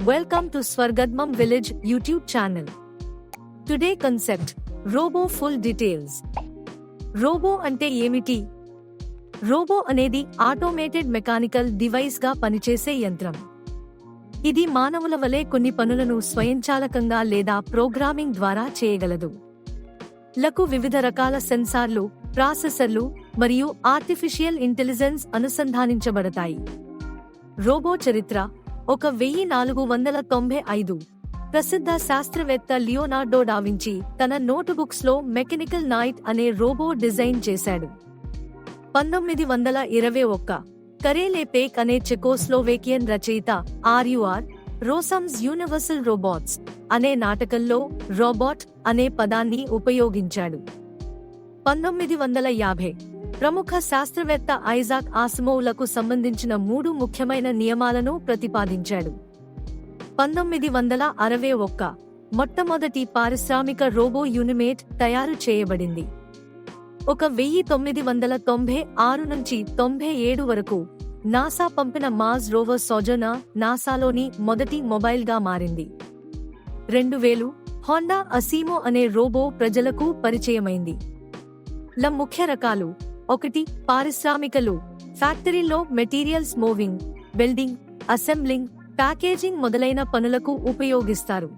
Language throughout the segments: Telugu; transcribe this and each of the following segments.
Welcome to Swargadmam Village YouTube channel. Today concept Robo Full Details. Robo అంటే ఏమిటి రోబో అనేది ఆటోమేటెడ్ మెకానికల్ డివైస్గా పనిచేసే యంత్రం ఇది మానవుల వలె కొన్ని పనులను స్వయంచాలకంగా లేదా ప్రోగ్రామింగ్ ద్వారా చేయగలదు లకు వివిధ రకాల సెన్సార్లు ప్రాసెసర్లు మరియు ఆర్టిఫిషియల్ ఇంటెలిజెన్స్ అనుసంధానించబడతాయి రోబో చరిత్ర ఒక వెయ్యి నాలుగు వందల తొంభై ఐదు. ప్రసిద్ధ శాస్త్రవేత్త లియోనార్డో డావించి తన నోటుబుక్స్లో మెకానికల్ నైట్ అనే రోబో డిజైన్ చేశాడు. పంతొమ్మిది వందల ఇరవై ఒక్క. కరేలే పేక్ అనే చెకోస్లోవేకియన్ రచయిత ఆర్యుఆర్ రోసమ్స్ యూనివర్సల్ రోబోట్స్ అనే నాటకంలో రోబోట్ అనే పదాన్ని ఉపయోగించాడు. పంతొమ్మిది వందల యాభై. ప్రముఖ శాస్త్రవేత్త ఐజాక్ ఆసిమోవ్లకు సంబంధించిన మూడు ముఖ్యమైన నియమాలను ప్రతిపాదించాడు. పంతొమ్మిది వందల అరవై ఒక్క మొట్టమొదటి పారిశ్రామిక రోబో యూనిమేట్ తయారు చేయబడింది. ఒక వెయ్యి తొమ్మిది వందల తొంభై ఆరు నుంచి తొంభై ఏడు వరకు నాసా పంపిన మాజ్ రోవర్ సోజోనా నాసాలోని మొదటి మొబైల్గా మారింది. రెండు వేలు హోండా అసీమో అనే రోబో ప్రజలకు పరిచయమైంది. ల ముఖ్య రకాలు ఒకటి పారిశ్రామికలు. ఫ్యాక్టరీలో materials moving welding assembling packaging మొదలైన పనులకు ఉపయోగిస్తారు.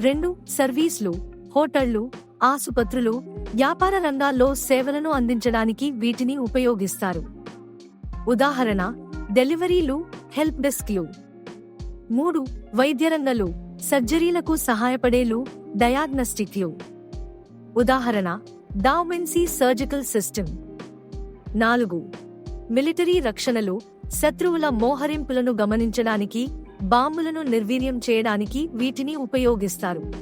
రెండు సర్వీస్లు హోటళ్ళు ఆసుపత్రులు వ్యాపార రంగాల్లో సేవలను అందించడానికి వీటిని ఉపయోగిస్తారు. ఉదాహరణ డెలివరీలు హెల్ప్ డెస్క్లు. మూడు వైద్య రంగాలు సర్జరీలకు సహాయపడేలు డయాగ్నస్టిక్లు. ఉదాహరణ డావెన్సీ సర్జికల్ సిస్టమ్. నాలుగు. మిలిటరీ రక్షణలో శత్రువుల మోహరింపులను గమనించడానికి బాంబులను నిర్వీర్యం చేయడానికి వీటిని ఉపయోగిస్తారు.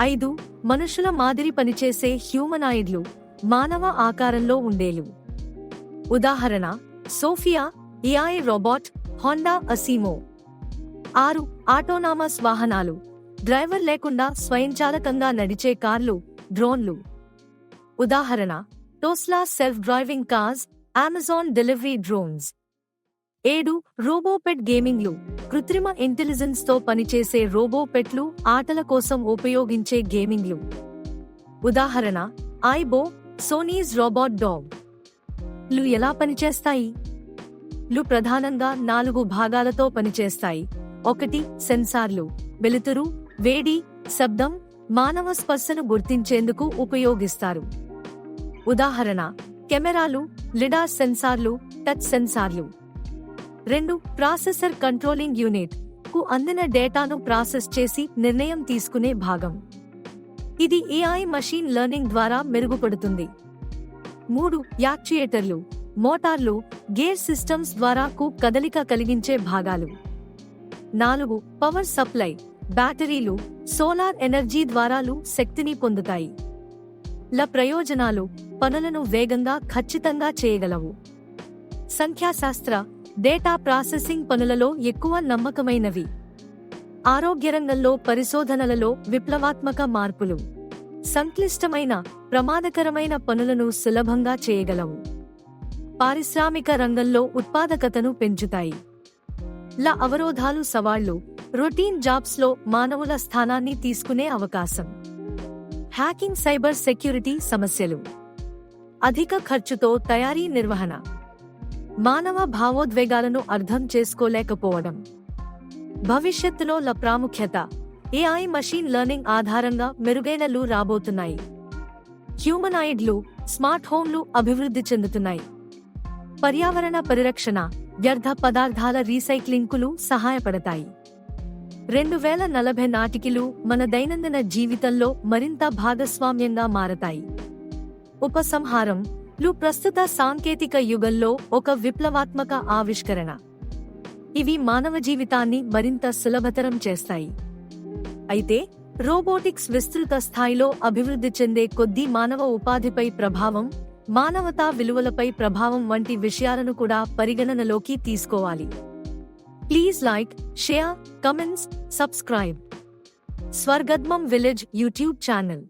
ఐదు. మనుషుల మాదిరి పనిచేసే హ్యూమనాయిడ్లు మానవ ఆకారంలో ఉండేలు. ఉదాహరణ Sophia AI robot Honda Asimo. ఆరు. ఆటోనామస్ వాహనాలు. డ్రైవర్ లేకుండా స్వయంచాలకంగా నడిచే కార్లు డ్రోన్లు. ఉదాహరణ Tesla self driving cars Amazon delivery drones. ఏడు రోబోపెట్ గేమింగ్లు. కృత్రిమ ఇంటెలిజెన్స్తో పనిచేసే రోబోపెట్లు ఆటల కోసం ఉపయోగించే గేమింగ్లు. ఉదాహరణ ఐబో సోనీస్ రోబోట్ డాగ్. లు ఎలా పనిచేస్తాయి? లు ప్రధానంగా నాలుగు భాగాలతో పనిచేస్తాయి. ఒకటి సెన్సార్లు. వెలుతురు వేడి శబ్దం మానవ స్పర్శను గుర్తించేందుకు ఉపయోగిస్తారు. ఉదాహరణ కెమెరాలు లిడార్ సెన్సార్లు టచ్ సెన్సార్లు. రెండు ప్రాసెసర్ కంట్రోలింగ్ యూనిట్కు అందిన డేటాను ప్రాసెస్ చేసి నిర్ణయం తీసుకునే భాగం. ఇది ఏఐ మషీన్ లెర్నింగ్ ద్వారా మెరుగుపడుతుంది. మూడు యాక్చుయేటర్లు మోటార్లు గేర్ సిస్టమ్స్ ద్వారా కు కదలిక కలిగించే భాగాలు. నాలుగు పవర్ సప్లై బ్యాటరీలు సోలార్ ఎనర్జీ ద్వారాలు శక్తిని పొందుతాయి. ల ప్రయోజనాలు పనులను వేగంగా ఖచ్చితంగా చేయగలవు. సంఖ్యాశాస్త్ర డేటా ప్రాసెసింగ్ పనులలో ఎక్కువ నమ్మకమైనవి. ఆరోగ్య రంగంలో పరిశోధనలలో విప్లవాత్మక మార్పులు. సంక్లిష్టమైన ప్రమాదకరమైన పనులను సులభంగా చేయగలవు. పారిశ్రామిక రంగంలో ఉత్పాదకతను పెంచుతాయి. ల అవరోధాలు సవాళ్ళు రొటీన్ జాబ్స్లో మానవుల స్థానాన్ని తీసుకునే అవకాశం. హ్యాకింగ్ సైబర్ సెక్యూరిటీ సమస్యలు. అధిక ఖర్చుతో తయారీ నిర్వహణ. మానవ భావోద్వేగాలను అర్థం చేసుకోలేకపోవడం. భవిష్యత్తులో ల ప్రాముఖ్యత ఏఐ మషీన్ లెర్నింగ్ ఆధారంగా మెరుగైనలు రాబోతున్నాయి. హ్యూమనాయిడ్లు స్మార్ట్ హోమ్లు అభివృద్ధి చెందుతున్నాయి. పర్యావరణ పరిరక్షణ వ్యర్థ పదార్థాల రీసైక్లింగ్కులు సహాయపడతాయి. రెండు వేల నలభై నాటికిలు మన దైనందిన జీవితంలో మరింత భాగస్వామ్యంగా మారతాయి. ఉపసంహారం లు ప్రస్తుత సాంకేతిక యుగంలో ఒక విప్లవాత్మక ఆవిష్కరణ. ఇవి మానవ జీవితాన్ని మరింత సులభతరం చేస్తాయి. అయితే రోబోటిక్స్ విస్తృత స్థాయిలో అభివృద్ధి చెందే కొద్దీ మానవ ఉపాధిపై ప్రభావం మానవతా విలువలపై ప్రభావం వంటి విషయాలను కూడా పరిగణనలోకి తీసుకోవాలి. Please like share comments subscribe. స్వర్గద్మం village YouTube channel.